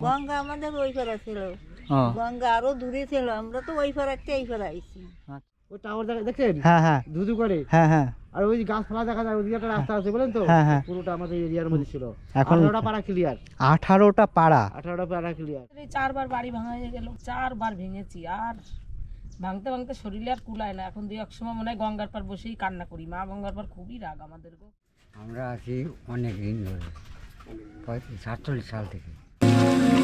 গঙ্গা আমাদের ওই পাড়া ছিল গঙ্গা আরও দূরে ছিল আমরা তো ওই পাড়াতে এই পাড়া আইছি ওই টাওয়ার দেখা দেখছেন? হ্যাঁ হ্যাঁ। ধুধু করে? হ্যাঁ হ্যাঁ। আর ওই যে গাছপালা দেখা যায় ওইদিকে একটা রাস্তা আছে বলেন তো? হ্যাঁ, হ্যাঁ। পুরোটা আমাদের এরিয়ার মধ্যে ছিল। এখন আঠারোটা পাড়া ক্লিয়ার আঠারোটা পাড়া। আঠারোটা পাড়া ক্লিয়ার এই চারবার বাড়ি ভাঙা হয়ে গেল চারবার ভেঙেছি। আর ভাঙতে ভাঙতে শরীরে আর কুলায় না। এখন দুই এক সময় মনে হয় গঙ্গার পার বসেই কান্না করি। মা গঙ্গার পার খুবই রাগ আমাদের গো। আমরা আছি অনেক দিন ধরে পঁয়ত্রিশ সাতচল্লিশ সাল থেকে। Thank you.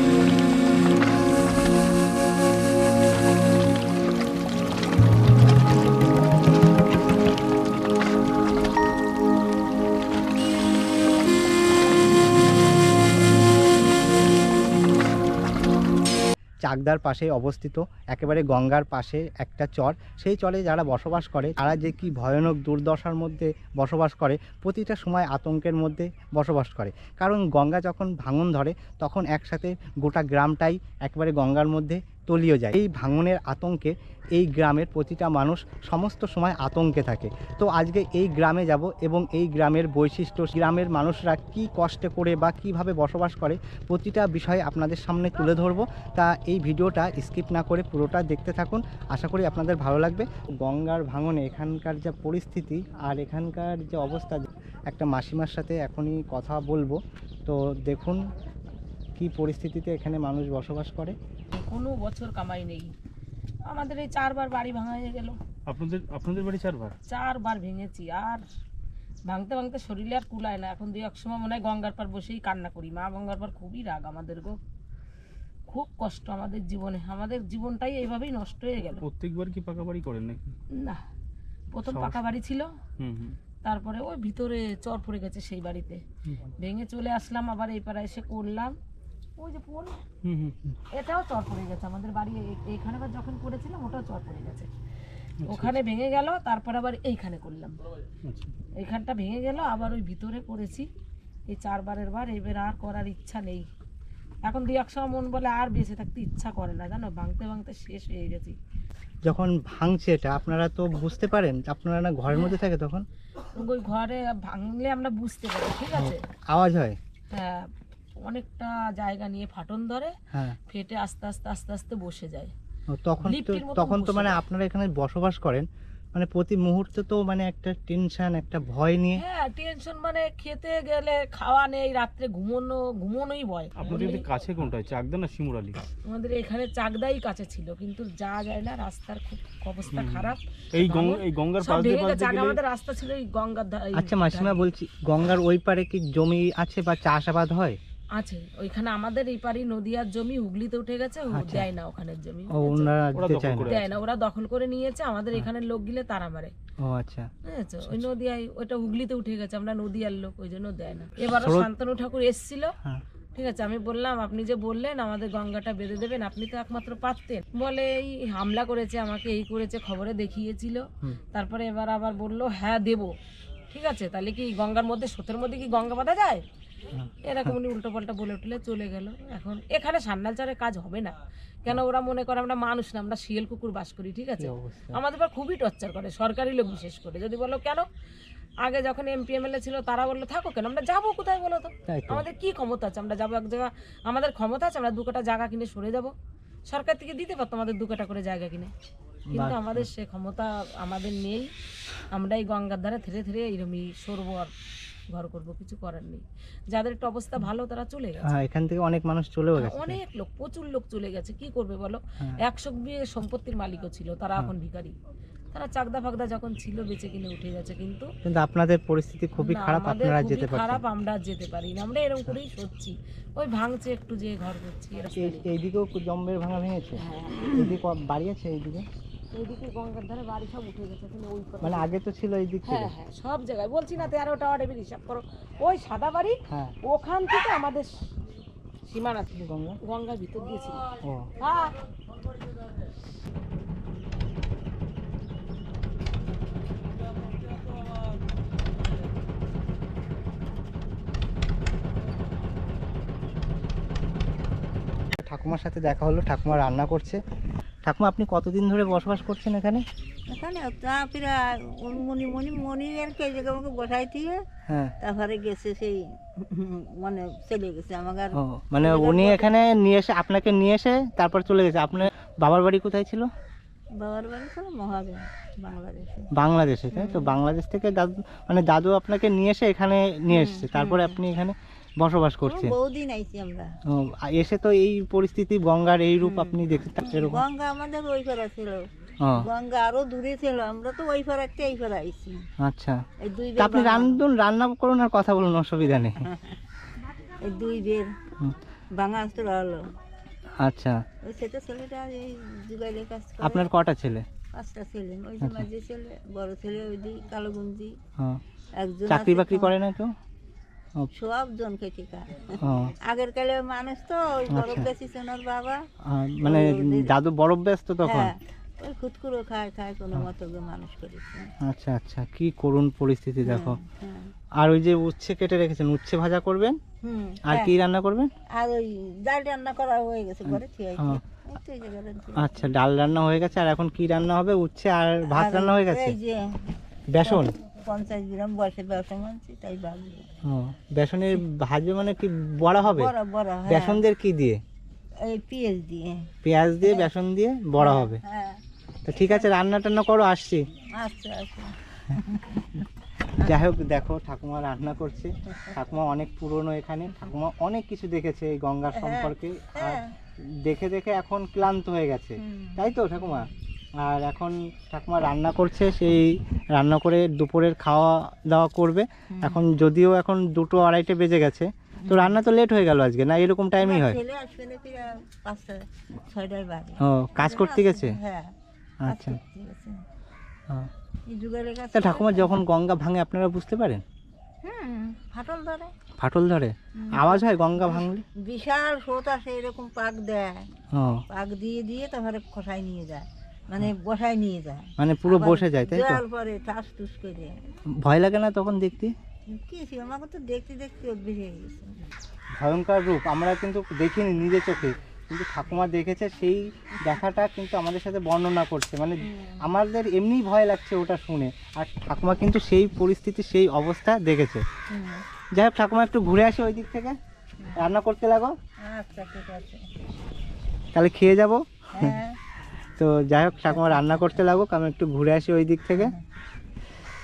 চাকদার পাশে অবস্থিত, একেবারে গঙ্গার পাশে একটা চর। সেই চরে যারা বসবাস করে, তারা যে কি ভয়ানক দুর্দশার মধ্যে বসবাস করে, প্রতিটা সময় আতঙ্কের মধ্যে বসবাস করে। কারণ গঙ্গা যখন ভাঙন ধরে, তখন একসাথে গোটা গ্রামটাই একেবারে গঙ্গার মধ্যে তলিয়ে যায়। এই ভাঙনের আতঙ্কে এই গ্রামের প্রতিটা মানুষ সমস্ত সময় আতঙ্কে থাকে। তো আজকে এই গ্রামে যাব এবং এই গ্রামের বৈশিষ্ট্য, গ্রামের মানুষরা কি কষ্টে করে বা কীভাবে বসবাস করে প্রতিটা বিষয় আপনাদের সামনে তুলে ধরবো। তা এই ভিডিওটা স্কিপ না করে পুরোটা দেখতে থাকুন। আশা করি আপনাদের ভালো লাগবে। গঙ্গার ভাঙনে এখানকার যা পরিস্থিতি আর এখানকার যে অবস্থা, একটা মাসিমার সাথে এখনই কথা বলব। তো দেখুন কি পরিস্থিতিতে এখানে মানুষ বসবাস করে। কোনো বছর কামাই নেই। আমাদের এই চারবার বাড়ি ভাঙা হয়ে গেল। আপনাদের আপনাদের বাড়ি চারবার? চারবার ভেঙেছি আর ভাঙতে ভাঙতে শরীরে আর কুলায় না। এখন দুই এক সময় মনে হয় গঙ্গার পার বসেই কান্না করি। মা গঙ্গার পার খুবই রাগ আমাদের গো। খুব কষ্ট আমাদের জীবনে। আমাদের জীবনটাই এইভাবেই নষ্ট হয়ে গেল। প্রত্যেকবার কি পাকা বাড়ি করেন নাকি? না প্রথম পাকা বাড়ি ছিল। হুম হুম। তারপরে ওই ভিতরে চর পড়ে গেছে সেই বাড়িতে। ভেঙে চলে আসলাম আবার এই পাড়ায় এসে করলাম। ওই যে পড়ল হুম হুম হুম। এটাও চর পড়ে গেছে। আমাদের বাড়ি এইখানে আবার যখন করেছিলাম ওটাও চর পড়ে গেছে। ওখানে ভেঙে গেল তারপর আবার এইখানে করলাম। আচ্ছা। এইখানটা ভেঙে গেল আবার ওই ভিতরে করেছি। এই চারবারের বার এবার আর করার ইচ্ছা নেই। এখন দুই এক সময় মন বলে আর বেঁচে থাকতে ইচ্ছা করে না জানো? ভাঙতে ভাঙতে শেষ হয়ে গেছি। যখন ভাঙছে এটা আপনারা তো বুঝতে পারেন আপনারা না ঘরের মধ্যে থাকে তখন? ওই ঘরে ভাঙলে আমরা বুঝতে পারি ঠিক আছে? আওয়াজ হয়? হ্যাঁ। অনেকটা জায়গা নিয়ে ফাটন ধরে হ্যাঁ। ফেটে আস্তে আস্তে আস্তে আস্তে বসে যায়। তখন তো তখন তো মানে আপনারা এখানে বসবাস করেন মানে প্রতি মুহূর্তে তো মানে একটা টেনশন একটা ভয় নিয়ে। হ্যাঁ টেনশন মানে খেতে গেলে খাওয়া নেই রাত্রে ঘুমোনো ঘুমোনোই ভয়। আপনাদের কাছে কোনটা? চাকদা না শিমুরালি আমাদের এখানে চাকদাই কাছে ছিল কিন্তু যাওয়া যায় না রাস্তার খুব অবস্থা খারাপ। এই গঙ্গা এই গঙ্গার পাশ দিয়ে পাশ দিয়ে আমাদের রাস্তা ছিল এই গঙ্গার আচ্ছা মাসিমা বলছি গঙ্গার ওই পারে কি জমি আছে বা চাষাবাদ হয়? আছে ওইখানে আমাদের এই পারি নদীয়ার জমি হুগলিতে উঠে গেছে আচ্ছা। দেয় না ওখানের জমি। দেয় না ওরা দখল করে নিয়েছে আমাদের। এখানের লোক গিলে তারা মারে। ও আচ্ছা। ওই নদিয়ায় ওইটা হুগলিতে উঠে গেছে আমরা নদিয়ার লোক ওই জন্য দেয় না। এবারও শান্তনু ঠাকুর এসেছিল। হ্যাঁ। ঠিক আছে আমি বললাম আপনি যে বললেন আমাদের গঙ্গাটা বেঁধে দেবেন আপনি তো একমাত্র পারতেন। বলে এই হামলা করেছে আমাকে এই করেছে খবরে দেখিয়েছিল। তারপরে এবার আবার বলল হ্যাঁ দেব। ঠিক আছে তাহলে কি গঙ্গার মধ্যে স্রোতের মধ্যে কি গঙ্গা বাঁধা যায়। এরকম উনি উল্টো পাল্টা বলে উঠলে চলে গেল। এখন এখানে সান্নালচারে কাজ হবে না। কেন ওরা মনে করে আমরা মানুষ না আমরা শিয়াল কুকুর বাস করি ঠিক আছে? আমাদের পর খুবই টর্চার করে সরকারি লোক বিশেষ করে। যদি বলো কেন? আগে যখন এমপি এমএলএ ছিল তারা বলল থাকো কেন? আমরা যাব কোথায় বলো তো? আমাদের কি ক্ষমতা আছে? আমরা যাব এক জায়গা আমাদের ক্ষমতা আছে আমরা দু কাটা জায়গা কিনে সরে যাব। সরকার থেকে দিতে পারতো আমাদের দু কাটা করে জায়গা কিনে। কিন্তু আমাদের সে ক্ষমতা আমাদের নেই। আমরা এই গঙ্গার ধারে ধীরে ধীরে সরবো আর ঘর করব কিছু করার নেই। যাদের একটু অবস্থা ভালো তারা চলে গেছে। হ্যাঁ এখান থেকে অনেক মানুষ চলেও গেছে। অনেক লোক প্রচুর লোক চলে গেছে। কি করবে বলো? হ্যাঁ। একশো বিয়ে সম্পত্তির মালিকও ছিল তারা হ্যাঁ। এখন ভিখারি। তারা চাকদা ফাকদা যখন ছিল বেঁচে কিনে উঠে গেছে কিন্তু কিন্তু আপনাদের পরিস্থিতি খুবই খারাপ আপনারা যেতে খারাপ আমরা যেতে পারি না আমরা এরকম করেই সচ্ছি ওই ভাঙছে একটু যে ঘর করছি এই- এইদিকেও জম্বের ভাঙা ভেঙেছে? হ্যাঁ। এইদিকে ক- বাড়ি আছে এইদিকে? এইদিকে গঙ্গার ধারে বাড়ি সব উঠে গেছে কিন্তু ওই কথা- মানে আগে তো ছিল এই দিক হ্যাঁ হ্যাঁ সব জায়গায়। বলছি না তেরো টাওয়ার এবার হিসাব করো। ওই সাদা বাড়ি হ্যাঁ। ওখান থেকে আমাদের সীমানা ছিল গঙ্গা? গঙ্গার ভিতর দিয়েছিল হ্যাঁ। ঠাকুমার সাথে দেখা হলো ঠাকুমা রান্না করছে। ঠাকুমা আপনি কতদিন ধরে বসবাস করছেন এখানে? এখানে তা প্রায় মনি মনি মনি আর কে জায়গা আমাকে বসাই দিয়ে হ্যাঁ। তারপরে গেছে সেই মানে চলে গেছে আমাকে আর মানে উনি এখানে নিয়ে এসে আপনাকে নিয়ে এসে তারপর চলে গেছে। আপনার বাবার বাড়ি কোথায় ছিল? বাবার বাড়ি ছিল মহাবে বাংলাদেশে। বাংলাদেশে তাই তো? বাংলাদেশ থেকে দাদু মানে দাদু আপনাকে নিয়ে এসে এখানে নিয়ে এসেছে। তারপরে আপনি এখানে বসবাস করছেন। বহুদিন আইছি আমরা। এসে তো এই পরিস্থিতি গঙ্গার এই রূপ আপনি দেখতে এরকম। গঙ্গা আমাদের ওই পাড়া ছিল। গঙ্গা আরও দূরে ছিল। আমরা তো ওই পাড়াতে এই পাড়া আইছি। আচ্ছা। আপনি রান্ধুন রান্না করুন আর কথা বলুন অসুবিধা নেই। এই দুই বের। ভাঙা আসতে হলো আচ্ছা। ওই ছোট ছেলেটা এই যুগাইলে কাজ করে। আপনার কটা ছেলে? পাঁচটা ছেলে। ওই যে মাঝে ছেলে বড় ছেলে ওই কালো গঞ্জি। হ্যাঁ। একজন চাকরি বাকরি করে না কেউ? সব। জন খেটে খায় ও। আগের কালে মানুষ তো ওই আচ্ছা। বেশি সোনার বাবা। মানে দাদু বরফ ব্যস্ত তখন? হ্যাঁ ওই খুটকুরো খায় খায় কোনো মতো মানুষ করেছে। আচ্ছা আচ্ছা কি করুন পরিস্থিতি দেখো। হ্যাঁ। আর ওই যে উচ্ছে কেটে রেখেছেন উচ্ছে ভাজা করবেন? হুম আর হ্যাঁ। কি রান্না করবেন? আর ওই ডাল রান্না করা হয়ে গেছে ঘরে হ্যাঁ। যে ঘরে আচ্ছা ডাল রান্না হয়ে গেছে আর এখন কি রান্না হবে? উচ্ছে আর ভাত রান্না হয়ে গেছে? বেসন? পঞ্চাশ গ্রাম বয়সে বেসন আনছি তাই ভাবছি। বেসনের ভাজবে মানে কি বড়া হবে? বড় বড় হ্যাঁ। বেসন দিয়ে কি দিয়ে? এই পেঁয়াজ দিয়ে। পেঁয়াজ দিয়ে বেসন দিয়ে বড়া হবে? হ্যাঁ। তো ঠিক আছে রান্না টান্না করো আসছি। আচ্ছা আচ্ছা যাই হোক দেখো ঠাকুমা রান্না করছে। ঠাকুমা অনেক পুরনো এখানে। ঠাকুমা অনেক কিছু দেখেছে এই গঙ্গার সম্পর্কে। আর হ্যাঁ। দেখে দেখে এখন ক্লান্ত হয়ে গেছে। তাই তো ঠাকুমা? আর এখন ঠাকুমা রান্না করছে সেই রান্না করে দুপুরের খাওয়া দাওয়া করবে। এখন যদিও এখন দুটো আড়াইটে বেজে গেছে তো রান্না তো লেট হয়ে গেল আজকে না এরকম টাইমই হয়? ও কাজ করতে গেছে? হ্যাঁ আচ্ছা। হ্যাঁ। তা ঠাকুমা যখন গঙ্গা ভাঙে আপনারা বুঝতে পারেন? ফাটল ধরে। ফাটল ধরে? আওয়াজ হয় গঙ্গা ভাঙলে? বিশাল স্রোত আসে এরকম পাক দেয়। পাক দিয়ে দিয়ে তারপরে খসায় নিয়ে যায়। মানে বসায় নিয়ে যায়। মানে পুরো বসে যায় তাই তো? জল পরে ঠাস টুস করে। ভয় লাগে না তখন দেখতে? কি ছিল আমাকে তো দেখতে দেখতে অভ্যেস হয়ে গেছে। ভয়ঙ্কর রূপ আমরা কিন্তু দেখিনি নিজে চোখে। কিন্তু ঠাকুমা দেখেছে সেই দেখাটা কিন্তু আমাদের সাথে বর্ণনা করছে। মানে আমাদের এমনিই ভয় লাগছে ওটা শুনে। আর ঠাকুমা কিন্তু সেই পরিস্থিতি সেই অবস্থা দেখেছে। যাই হোক ঠাকুমা একটু ঘুরে আসে ওই দিক থেকে। রান্না করতে লাগো। আচ্ছা ঠিক আছে। তাহলে খেয়ে যাব। হ্যাঁ। তো যাই হোক, ঠাকুমা রান্না করতে লাগুক, আমি একটু ঘুরে আসি ওই দিক থেকে।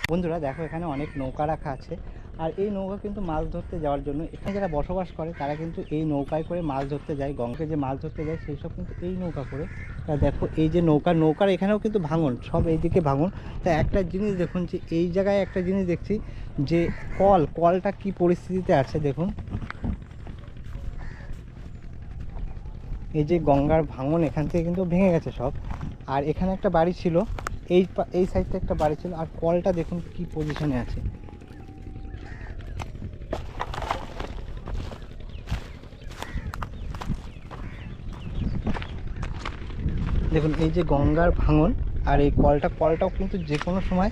বন্ধুরা, দেখো এখানে অনেক নৌকা রাখা আছে। আর এই নৌকা কিন্তু মাছ ধরতে যাওয়ার জন্য, এখানে যারা বসবাস করে, তারা কিন্তু এই নৌকায় করে মাছ ধরতে যায়, গঙ্গায় যে মাছ ধরতে যায়, সেই সব কিন্তু এই নৌকা করে। তা দেখো, এই যে নৌকা, নৌকার এখানেও কিন্তু ভাঙন, সব এইদিকে ভাঙন। তা একটা জিনিস দেখুন যে, এই জায়গায় একটা জিনিস দেখছি যে, কল, কলটা কি পরিস্থিতিতে আছে দেখুন। এই যে গঙ্গার ভাঙন এখান থেকে কিন্তু ভেঙে গেছে সব। আর এখানে একটা বাড়ি ছিল, এই এই সাইডটা একটা বাড়ি ছিল। আর কলটা দেখুন কি পজিশনে আছে। দেখুন, এই যে গঙ্গার ভাঙন আর এই কলটা, কলটাও কিন্তু যে কোনো সময়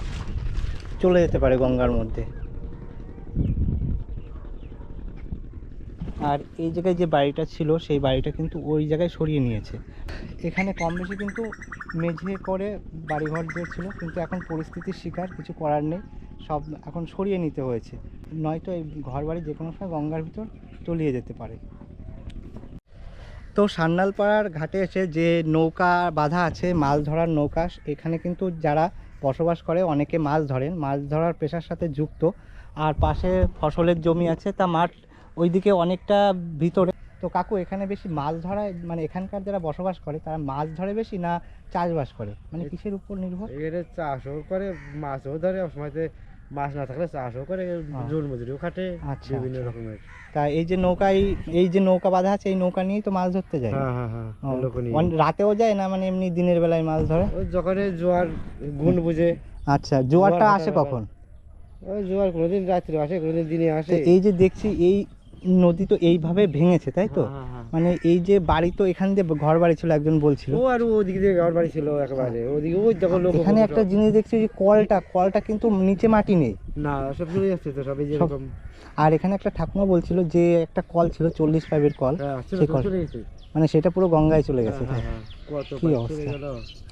চলে যেতে পারে গঙ্গার মধ্যে। আর এই জায়গায় যে বাড়িটা ছিল, সেই বাড়িটা কিন্তু ওই জায়গায় সরিয়ে নিয়েছে। এখানে কম বেশি কিন্তু মেঝে করে বাড়িঘর যে ছিল, কিন্তু এখন পরিস্থিতির শিকার, কিছু করার নেই। সব এখন সরিয়ে নিতে হয়েছে। নয়তো এই ঘর বাড়ি যে কোনো সময় গঙ্গার ভিতর তলিয়ে যেতে পারে। তো সান্নালপাড়ার ঘাটে এসে যে নৌকা বাঁধা আছে, মাছ ধরার নৌকা, এখানে কিন্তু যারা বসবাস করে, অনেকে মাছ ধরেন। মাছ ধরার পেশার সাথে যুক্ত। আর পাশে ফসলের জমি আছে, তা মাঠ ওইদিকে অনেকটা ভিতরে। তো কাকু এখানে বেশি মাছ ধরায় মানে এখানকার যারা বসবাস করে তারা মাছ ধরে বেশি না চাষবাস করে? মানে কিসের উপর নির্ভর? এখানে চাষও করে মাছও ধরে সময়তে মাছ না থাকলে চাষও করে জোর মজুরিও খাটে আচ্ছা, বিভিন্ন আচ্ছা। রকমের। তা এই যে নৌকায় এই যে নৌকা বাঁধা আছে এই নৌকা নিয়েই তো মাছ ধরতে যায়? হ্যাঁ হ্যাঁ হ্যাঁ রাতেও যায় না মানে এমনি দিনের বেলায় মাছ ধরে? যখন জোয়ার গুণ বুঝে। আচ্ছা জোয়ারটা আসে কখন? জোয়ার কোনোদিন রাত্রে আসে কোনোদিন দিনে আসে। এই যে দেখছি এই নদী তো এইভাবে ভেঙেছে তাই তো? হ্যাঁ, হ্যাঁ, হ্যাঁ। মানে এই যে বাড়ি তো এখান দিয়ে ঘর বাড়ি ছিল একজন বলছিল। ও আর ওদিকে দিয়ে ঘর বাড়ি ছিল একেবারে। ওদিকে ওই দেখো লোক এখানে একটা জিনিস দেখছি যে কলটা কলটা কিন্তু নিচে মাটি নেই। না সব চলে যাচ্ছে তো সবাই যেরকম আর এখানে একটা ঠাকুমা বলছিল যে একটা কল ছিল চল্লিশ পাইপের কল। সেই কল। চলে গেছে। মানে সেটা পুরো গঙ্গায় চলে গেছে হ্যাঁ, হ্যাঁ, কি অবস্থা?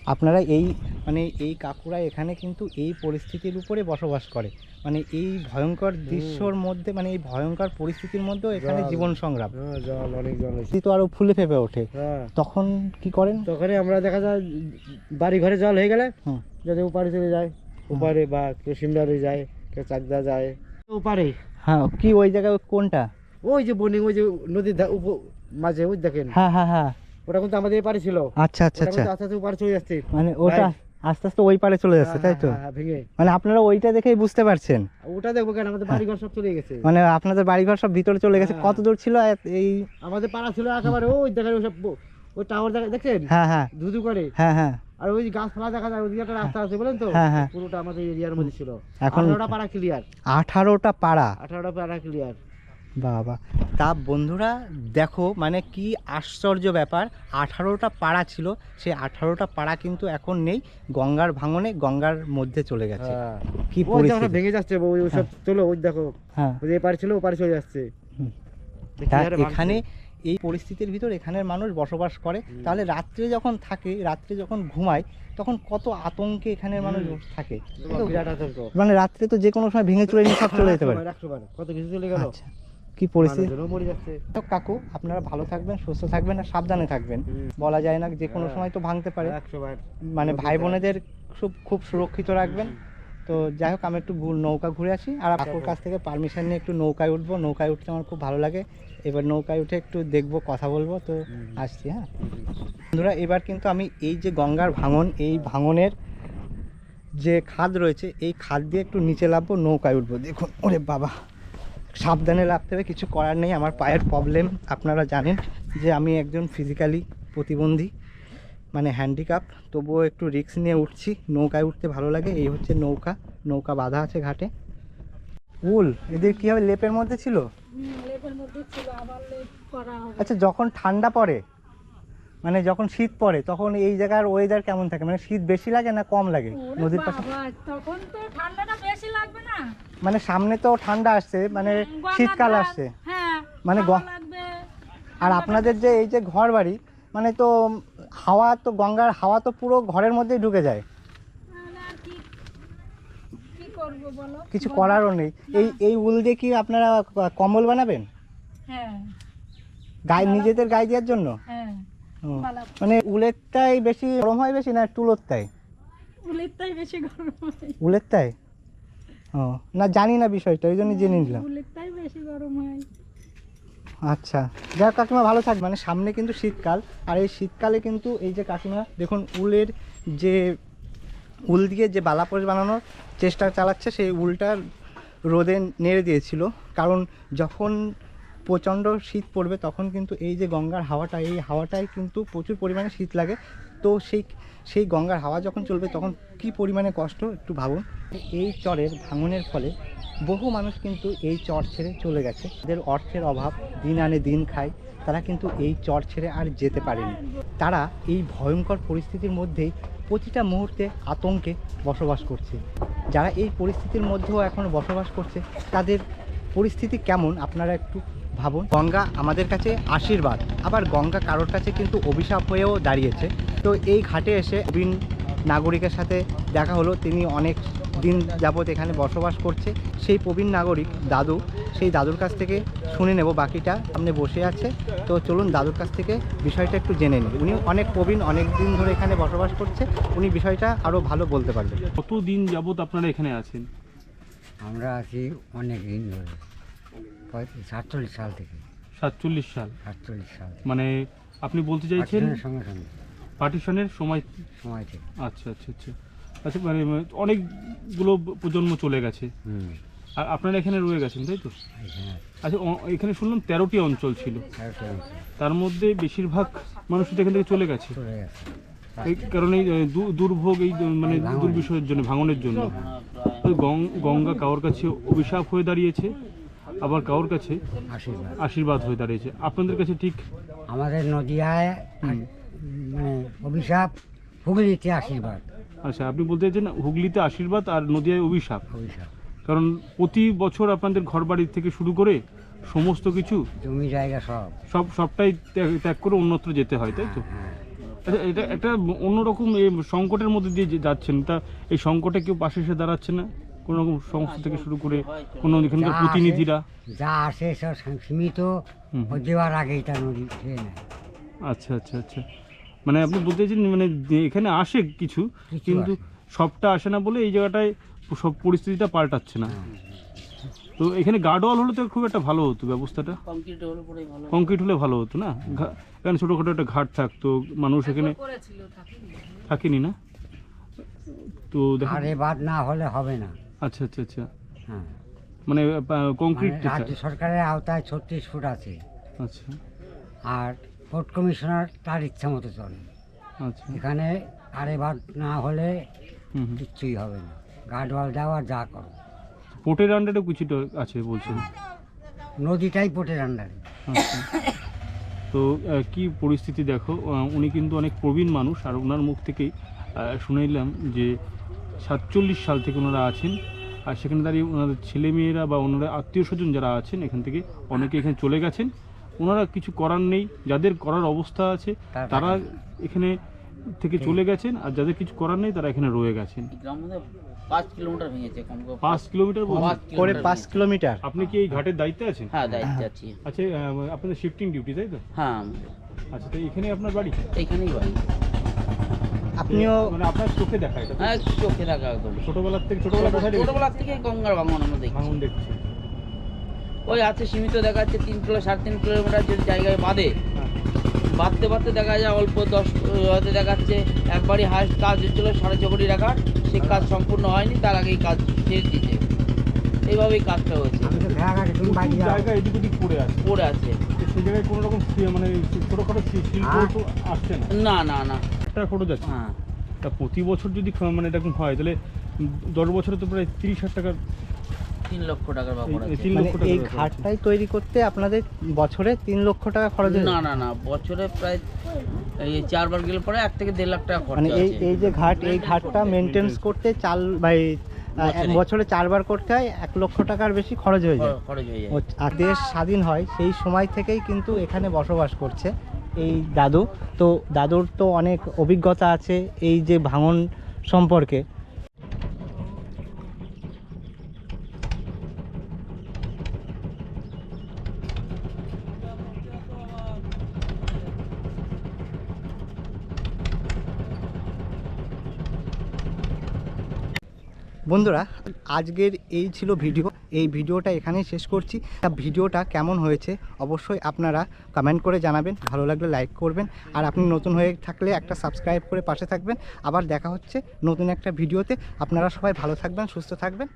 আপনারা এই মানে এই কাকুরা এখানে কিন্তু এই পরিস্থিতির উপরে বসবাস করে। মানে এই ভয়ঙ্কর দৃশ্যর মধ্যে মানে এই ভয়ঙ্কর পরিস্থিতির মধ্যেও এখানে জীবন সংগ্রাম। হ্যাঁ তো আরও ফুলে ফেপে ওঠে। হ্যাঁ। তখন কি করেন? তখনই আমরা দেখা যায় বাড়ি ঘরে জল হয়ে গেলে। যদি উপারে চলে যায় উপারে বা কেউ সিমলারে যায় কেউ চাকদা যায়। উপারে হ্যাঁ কি ওই জায়গায় কোনটা? ওই যে বন্ডিং ওই যে নদীর মাঝে ওই দেখেন। হ্যাঁ হ্যাঁ হ্যাঁ। ওটা কিন্তু আমাদের এপারে ছিল। আচ্ছা আচ্ছা আচ্ছা। আস্তে আস্তে উপারে চলে যাচ্ছে। মানে ওটা আস্তে আস্তে ওই পারে চলে যাচ্ছে তাই তো? হ্যাঁ, হ্যাঁ, মানে আপনারা ওইটা দেখেই বুঝতে পারছেন? ওটা দেখব কেন? আমাদের বাড়ি ঘর সব চলে গেছে। মানে আপনাদের বাড়িঘর সব ভিতরে চলে গেছে। হ্যাঁ। কত দূর ছিল এই? আমাদের পাড়া ছিল একেবারে ওই দেখেন ওই সব ওই টাওয়ার দেখা দেখছেন? হ্যাঁ হ্যাঁ। ধুধু করে। হ্যাঁ হ্যাঁ। আর ওই গাছপালা দেখা যায় ওইদিকে একটা রাস্তা আছে বলেন তো? হ্যাঁ, হ্যাঁ। পুরোটা আমাদের এরিয়ার মধ্যে ছিল। এখন- আঠারোটা পাড়া ক্লিয়ার আঠারোটা পাড়া? আঠারোটা পাড়া ক্লিয়ার বাবা। তা বন্ধুরা দেখো মানে কি আশ্চর্য ব্যাপার। আঠারোটা পাড়া ছিল সেই আঠারোটা পাড়া কিন্তু এখন নেই। গঙ্গার ভাঙনে গঙ্গার মধ্যে চলে গেছে। কি দেখো পরিস্থিতি? ভেঙে যাচ্ছে সব চলো ওই দেখো। হ্যাঁ। ওই যে এপারে ছিল ওপারে চলে যাচ্ছে। দেখি। এখানে এই পরিস্থিতির ভিতর এখানের মানুষ বসবাস করে। তাহলে রাত্রে যখন থাকে রাত্রে যখন ঘুমায় তখন কত আতঙ্কে এখানের মানুষ থাকে। মানে রাত্রে তো যে কোনো সময় ভেঙে চলে সব চলে যেতে পারে। কত কিছু চলে গেল। আচ্ছা। কি পরিস্থিতি? কাকু আপনারা ভালো থাকবেন সুস্থ থাকবেন আর সাবধানে থাকবেন। বলা যায় না যে কোনো হ্যাঁ। সময় তো ভাঙতে পারে। মানে ভাই বোনেদের খুব খুব সুরক্ষিত রাখবেন। তো যাই হোক আমি একটু নৌকা ঘুরে আসি। আর কাকুর কাছ থেকে পারমিশন নিয়ে একটু নৌকায় উঠবো। নৌকায় উঠতে আমার খুব ভালো লাগে। এবার নৌকায় উঠে একটু দেখব কথা বলব। তো আসছি হ্যাঁ। বন্ধুরা এবার কিন্তু আমি এই যে গঙ্গার ভাঙন এই ভাঙনের যে খাদ রয়েছে এই খাদ দিয়ে একটু নিচে নামবো নৌকায় উঠবো। দেখুন ওরে বাবা। সাবধানে লাগতে হবে কিছু করার নেই। আমার পায়ের প্রবলেম আপনারা জানেন যে আমি একজন ফিজিক্যালি প্রতিবন্ধী মানে হ্যান্ডিক্যাপ তবুও একটু রিস্ক নিয়ে উঠছি। নৌকায় উঠতে ভালো লাগে এই হচ্ছে নৌকা। নৌকা বাঁধা আছে ঘাটে। উল এদের কি হবে লেপের মধ্যে ছিল? আচ্ছা যখন ঠান্ডা পড়ে মানে যখন শীত পড়ে তখন এই জায়গার ওয়েদার কেমন থাকে? মানে শীত বেশি লাগে না কম লাগে? নদীর পাশে? তখন তো ঠান্ডাটা বেশি লাগবে না। মানে সামনে তো ঠান্ডা আসছে মানে শীতকাল আসছে। হ্যাঁ মানে আর আপনাদের যে এই যে ঘর বাড়ি মানে তো হাওয়া তো গঙ্গার হাওয়া তো পুরো ঘরের মধ্যেই ঢুকে যায়। বলো? কিছু করারও নেই। এই এই উল দিয়ে কি আপনারা কম্বল বানাবেন? হ্যাঁ। গায়ে নিজেদের গায়ে দেওয়ার জন্য? হ্যাঁ মানে উলেরটাই বেশি গরম হয় বেশি না তুলোরটাই? উলেরটাই বেশি গরম হয়। উলেরটাই? ও না জানি না বিষয়টা ওই জন্য জেনে নিলাম। বেশি গরম হয়। আচ্ছা যাক কাকিমা ভালো থাকবে মানে সামনে কিন্তু শীতকাল আর এই শীতকালে কিন্তু এই যে কাকিমা দেখুন উলের যে উল দিয়ে যে বালাপোষ বানানোর চেষ্টা চালাচ্ছে সেই উলটা রোদে নেড়ে দিয়েছিল। কারণ যখন প্রচণ্ড শীত পড়বে তখন কিন্তু এই যে গঙ্গার হাওয়াটা এই হাওয়াটাই কিন্তু প্রচুর পরিমাণে শীত লাগে। তো সেই সেই গঙ্গার হাওয়া যখন চলবে তখন কি পরিমাণে কষ্ট একটু ভাবুন। এই চরের ভাঙনের ফলে বহু মানুষ কিন্তু এই চর ছেড়ে চলে গেছে। তাদের অর্থের অভাব, দিন আনে দিন খায়, তারা কিন্তু এই চর ছেড়ে আর যেতে পারেনি। তারা এই ভয়ঙ্কর পরিস্থিতির মধ্যেই প্রতিটা মুহূর্তে আতঙ্কে বসবাস করছে। যারা এই পরিস্থিতির মধ্যেও এখন বসবাস করছে, তাদের পরিস্থিতি কেমন? আপনারা একটু ভাবুন। গঙ্গা আমাদের কাছে আশীর্বাদ। আবার গঙ্গা কারোর কাছে কিন্তু অভিশাপ হয়েও দাঁড়িয়েছে। তো এই ঘাটে এসে প্রবীণ নাগরিকের সাথে দেখা হলো। তিনি অনেক দিন যাবৎ এখানে বসবাস করছে। সেই প্রবীণ নাগরিক দাদু সেই দাদুর কাছ থেকে শুনে নেব বাকিটা। সামনে বসে আছে। তো চলুন দাদুর কাছ থেকে বিষয়টা একটু জেনে নিই। উনি অনেক প্রবীণ অনেক দিন ধরে এখানে বসবাস করছে। উনি বিষয়টা আরও ভালো বলতে পারবেন। কতদিন যাবত আপনারা এখানে আছেন? আমরা আছি অনেক দিন ধরে। সাতচল্লিশ সাল থেকে। সাতচল্লিশ সাল। সাতচল্লিশ সাল মানে আপনি বলতে চাইছেন সঙ্গে সঙ্গে। পার্টিশনের সময় সময় থেকে। আচ্ছা আচ্ছা আচ্ছা। আচ্ছা মানে অনেকগুলো প্রজন্ম চলে গেছে। আর আপনারা এখানে রয়ে গেছেন তাই তো? আচ্ছা এখানে শুনলাম তেরোটি অঞ্চল ছিল। তার মধ্যে বেশিরভাগ মানুষ তো এখান থেকে চলে গেছে। এই কারণে দুর্ভোগ এই মানে। দুর্বিষয়ের জন্য ভাঙনের জন্য। গঙ্গা কারোর কাছে অভিশাপ হয়ে দাঁড়িয়েছে। আবার কারোর কাছে আশীর্বাদ। আশীর্বাদ হয়ে দাঁড়িয়েছে। আপনাদের কাছে ঠিক আমাদের নদিয়ায় মানে অভিশাপ হুগলিতে আশীর্বাদ। আচ্ছা আপনি বলতে চাইছেন হুগলিতে আশীর্বাদ আর নদিয়ায় অভিশাপ? অভিশাপ। কারণ প্রতি বছর আপনাদের ঘর বাড়ির থেকে শুরু করে সমস্ত কিছু জমি জায়গা সব। সব সবটাই ত্যাগ করে অন্যত্র যেতে হয় তাই তো? হ্যাঁ আচ্ছা এটা একটা অন্যরকম এই সংকটের মধ্যে দিয়ে যাচ্ছেন তা এই সংকটে কেউ পাশে এসে দাঁড়াচ্ছে না? কোনো রকম সংস্থা থেকে শুরু করে কোনো এখানকার যা প্রতিনিধিরা। যা আসে সব সীমিত হুম। ও দেওয়ার আগেই তা নদী খেয়ে নেয়। আচ্ছা আচ্ছা আচ্ছা। মানে আপনি বলতে চাইছেন মানে যে এখানে আসে কিছু কিছু কিন্তু সবটা আসে না বলে এই জায়গাটায় সব পরিস্থিতিটা পাল্টাচ্ছে না। তো এখানে গার্ডওয়াল হলে তো খুব একটা ভালো হতো ব্যবস্থাটা। কংক্রিট হলে ভালো হতো। না? ঘা- এখানে ছোটোখাটো একটা ঘাট থাকতো মানুষ এখানে করেছিল থাকেনি। না? তো দেখো আর না হলে হবে না। আচ্ছা আচ্ছা আচ্ছা। হ্যাঁ মানে কংক্রিট মানে রাজ্য সরকারের আওতায় ছত্রিশ ফুট আছে। আচ্ছা। আর কোর্ট কমিশনার তার ইচ্ছা মতো চলে। আচ্ছা। এখানে আর এবার না হলে কিচ্ছুই হবে না। গার্ডওয়াল দেওয়া যা করো। পোর্টের আন্ডারে কিছুটা আছে বলছেন? নদীটাই পোটের আন্ডারে তো কি পরিস্থিতি দেখো? উনি কিন্তু অনেক প্রবীণ মানুষ আর ওনার মুখ থেকেই আহ, শুনাইলাম যে সাতচল্লিশ সাল থেকে ওনারা আছেন। আর সেখানে দাঁড়িয়ে ওনাদের ছেলেমেয়েরা বা ওনারা আত্মীয় স্বজন যারা আছেন এখান থেকে অনেকে এখানে চলে গেছেন। ওনারা কিছু করার নেই। যাদের করার অবস্থা আছে তারা এখানে থেকে চলে গেছেন। আর যাদের কিছু করার নেই তারা এখানে রয়ে গেছেন। পাঁচ কিলোমিটার ভেঙেছে পাঁচ কিলোমিটার করে পাঁচ কিলোমিটার। আপনি কি এই ঘাটের দায়িত্বে আছেন? হ্যাঁ দায়িত্বে আছি। আচ্ছা আপনাদের শিফটিং ডিউটি তাই তো? হ্যাঁ। আচ্ছা তো এখানে আপনার বাড়ি? এইখানেই বাড়ি। আপনিও মানে আপনার চোখে দেখা এটা হ্যাঁ চোখে রাখা একদম। ছোটবেলার থেকে ছোটবেলা কোথায়? ছোটবেলার থেকে গঙ্গার ভাঙন আমরা দেখি ভাঙন দেখছি ওই আছে সীমিত দেখা যাচ্ছে তিন কিলো সাড়ে তিন কিলোমিটার যে জায়গায় বাঁধে। হ্যাঁ। বাঁধতে বাঁধতে দেখা যায় অল্প দশ হয়তো দেখা যাচ্ছে একবারই হাইস্ট কাজ হচ্ছিল সাড়ে ছ কোটি টাকার। সেই কাজ সম্পূর্ণ হয়নি তার আগেই কাজ শেষ দিতে। এইভাবেই কাজটা হয়েছে। পড়ে আছে। পড়ে আছে। জায়গায় কোনো রকম মানে ছোটখাটো শিল্প হ্যাঁ। তো আসছে না। না না না। একটা খরচ যাচ্ছে। হ্যাঁ। তা প্রতি বছর যদি মানে এরকম হয় তাহলে দশ বছরে তো প্রায় তিরিশ হাজার টাকার তিন লক্ষ টাকার ব্যাপার এই- তিন মানে লক্ষ টাকার এই ঘাটটাই তৈরি করতে আপনাদের বছরে তিন লক্ষ টাকা খরচ হয়ে না না না। বছরে প্রায় এই চারবার গেলে পরে এক থেকে দেড় লাখ টাকা মানে খরচা এই এই যে ঘাট এই ঘাটটা মেনটেন্স করতে। চাল বাই বছরে। বছরে চারবার করতে হয় এক লক্ষ টাকার বেশি খরচ হয়ে যায়। খরচ হয়ে যায়। আর দেশ স্বাধীন হয় সেই সময় থেকেই কিন্তু এখানে বসবাস করছে এই দাদু। তো দাদুর তো অনেক অভিজ্ঞতা আছে এই যে ভাঙন সম্পর্কে। বন্ধুরা, আজকের এই ছিল ভিডিও। এই ভিডিওটা এখানেই শেষ করছি। ভিডিওটা কেমন হয়েছে অবশ্যই আপনারা কমেন্ট করে জানাবেন। ভালো লাগলে লাইক করবেন। আর আপনি নতুন হয়ে থাকলে একটা সাবস্ক্রাইব করে পাশে থাকবেন। আবার দেখা হচ্ছে নতুন একটা ভিডিওতে। আপনারা সবাই ভালো থাকবেন, সুস্থ থাকবেন।